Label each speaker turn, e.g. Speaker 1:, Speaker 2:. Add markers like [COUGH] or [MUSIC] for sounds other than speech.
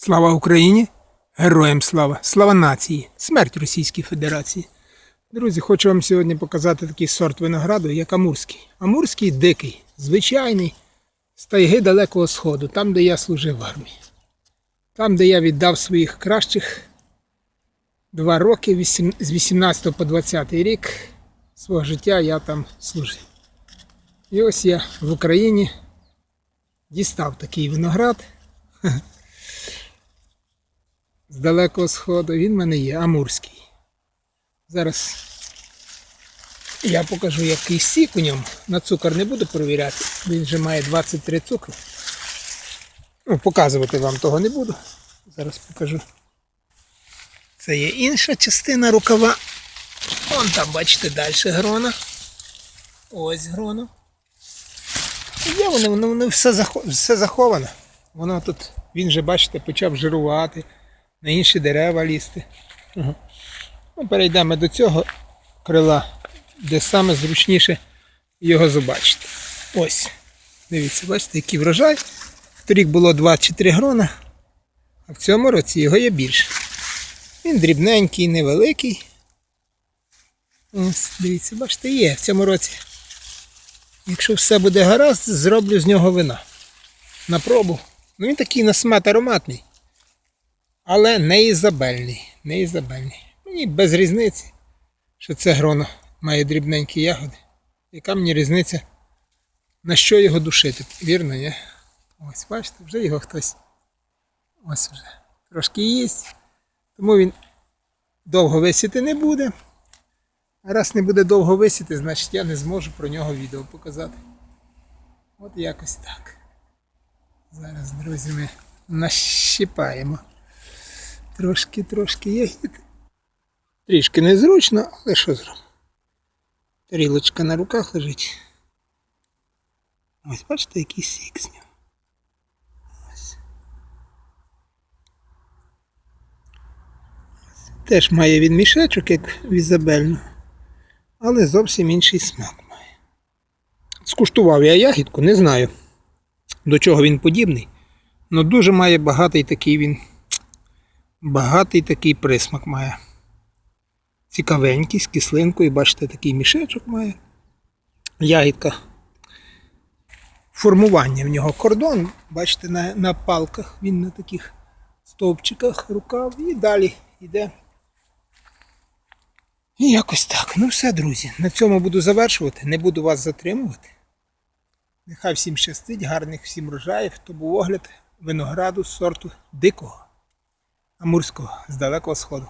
Speaker 1: Слава Україні! Героям слава! Слава нації! Смерть Російській Федерації! Друзі, хочу вам сьогодні показати такий сорт винограду, як Амурський. Амурський дикий, звичайний, з тайги Далекого Сходу, там, де я служив в армії. Там, де я віддав своїх кращих два роки, з 18 по 20 рік свого життя я там служив. І ось я в Україні дістав такий виноград [LAUGHS] з далекого сходу. Він в мене є, амурський. Зараз я покажу, який сік у ньому. На цукор не буду перевіряти. Він вже має 23 цукру. Ну, показувати вам того не буду. Зараз покажу. Це є інша частина рукава. Вон там, бачите, далі грона. Ось гроно. Є воно, воно, воно все заховано. Воно тут, він же, бачите, почав жирувати, на інші дерева лізти. Ну, перейдемо до цього крила, де саме зручніше його побачити. Ось. Дивіться, бачите, який врожай. Торік було 2 чи 3 грона, а в цьому році його є більше. Він дрібненький, невеликий. Ось, дивіться, бачите, є в цьому році. Якщо все буде гаразд, зроблю з нього вина. На пробу. Ну він такий на смак ароматний. Але не ізабельний. Не ізабельний. Мені без різниці, що це гроно має дрібненькі ягоди. Яка мені різниця, на що його душити? Вірно, ні? Ось, бачите, вже його хтось. Ось вже. Трошки їсть. Тому він довго висіти не буде. Раз не буде довго висіти, значить я не зможу про нього відео показати. От якось так. Зараз, друзі, ми нащипаємо. Трошки, трошки ягід. Трішки незручно, але що зробимо? Тарілочка на руках лежить. Ось бачите, який сік з нього. Теж має він мішечок, як в Ізабельну, але зовсім інший смак має. Скуштував я ягідку, не знаю, до чого він подібний. але дуже має багатий такий він. Багатий такий присмак має. Цікавенький, з кислинкою, бачите, такий мішечок має. Ягідка. Формування в нього кордон, бачите, на, на палках, він на таких стовпчиках рукав і далі йде. І якось так. Ну все, друзі. На цьому буду завершувати. Не буду вас затримувати. Нехай всім щастить, гарних всім врожаїв. То був огляд винограду сорту дикого амурського з далекого сходу.